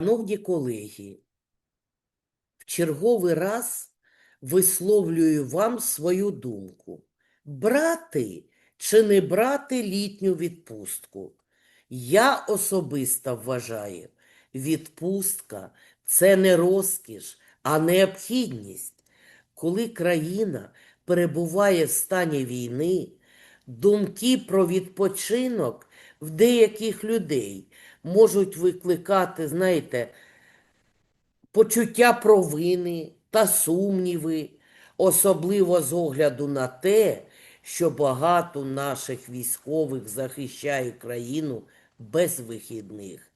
Шановні колеги, в черговий раз висловлюю вам свою думку. Брати чи не брати літню відпустку? Я особисто вважаю, відпустка це не розкіш, а необхідність. Коли країна перебуває в стані війни, думки про відпочинок в деяких людей можуть викликати, знаєте, почуття провини та сумніви, особливо з огляду на те, що багато наших військових захищає країну без вихідних.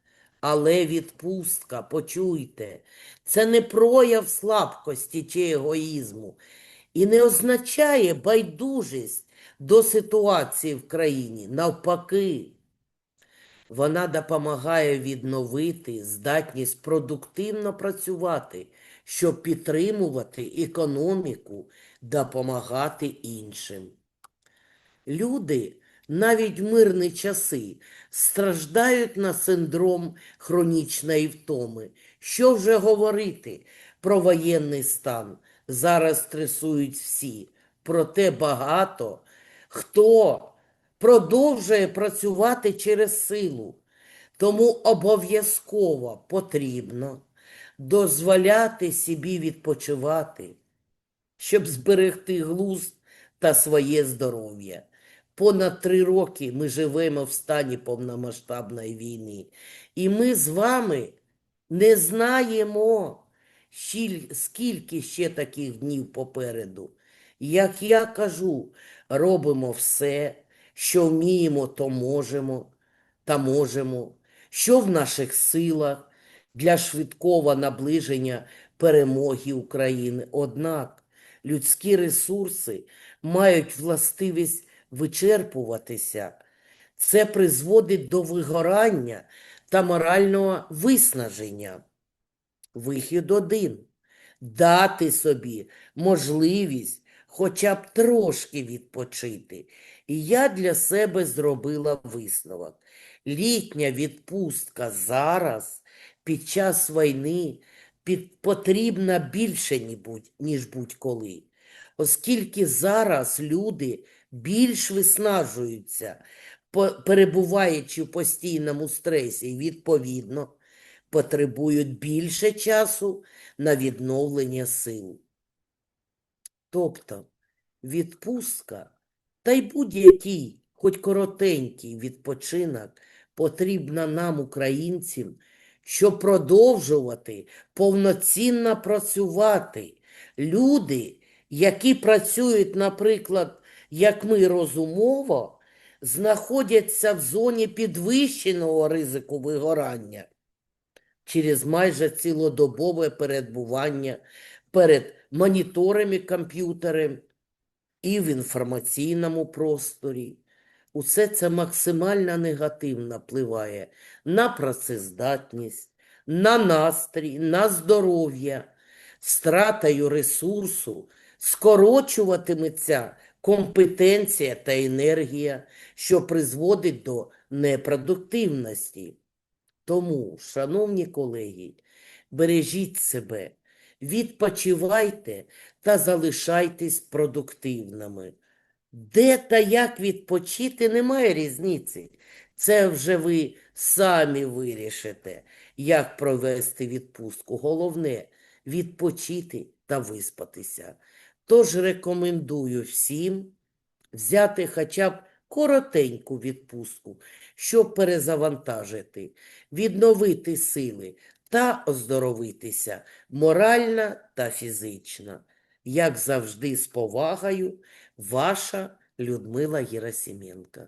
Але відпустка, почуйте, це не прояв слабкості чи егоїзму і не означає байдужість до ситуації в країні. Навпаки, вона допомагає відновити здатність продуктивно працювати, щоб підтримувати економіку, допомагати іншим. Люди навіть в мирні часи страждають на синдром хронічної втоми. Що вже говорити про воєнний стан? Зараз стресують всі. Проте багато хто продовжує працювати через силу. Тому обов'язково потрібно дозволяти собі відпочивати, щоб зберегти глузд та своє здоров'я. Понад три роки ми живемо в стані повномасштабної війни, і ми з вами не знаємо, скільки ще таких днів попереду. Як я кажу, робимо все, що вміємо, то можемо та можемо, що в наших силах для швидкого наближення перемоги України. Однак людські ресурси мають властивість вичерпуватися. Це призводить до вигорання та морального виснаження. Вихід один дати собі можливість хоча б трошки відпочити. І я для себе зробила висновок. Літня відпустка зараз, під час війни, під, потрібна більше, ні ніж будь-коли. Оскільки зараз люди більш виснажуються, перебуваючи в постійному стресі, відповідно, потребують більше часу на відновлення сил. Тобто відпустка та й будь-який, хоч коротенький відпочинок потрібна нам, українцям, щоб продовжувати повноцінно працювати. Люди, які працюють, наприклад, як ми розумово, знаходяться в зоні підвищеного ризику вигорання через майже цілодобове перебування перед моніторами комп'ютерів і в інформаційному просторі. Усе це максимально негативно впливає на працездатність, на настрій, на здоров'я, стратою ресурсу, скорочуватиметься компетенція та енергія, що призводить до непродуктивності. Тому, шановні колеги, бережіть себе, відпочивайте та залишайтесь продуктивними. Де та як відпочити, немає різниці. Це вже ви самі вирішите, як провести відпустку. Головне відпочити та виспатися. Тож рекомендую всім взяти хоча б коротеньку відпустку, щоб перезавантажити, відновити сили та оздоровитися морально та фізично. Як завжди, з повагою, ваша Людмила Герасименко.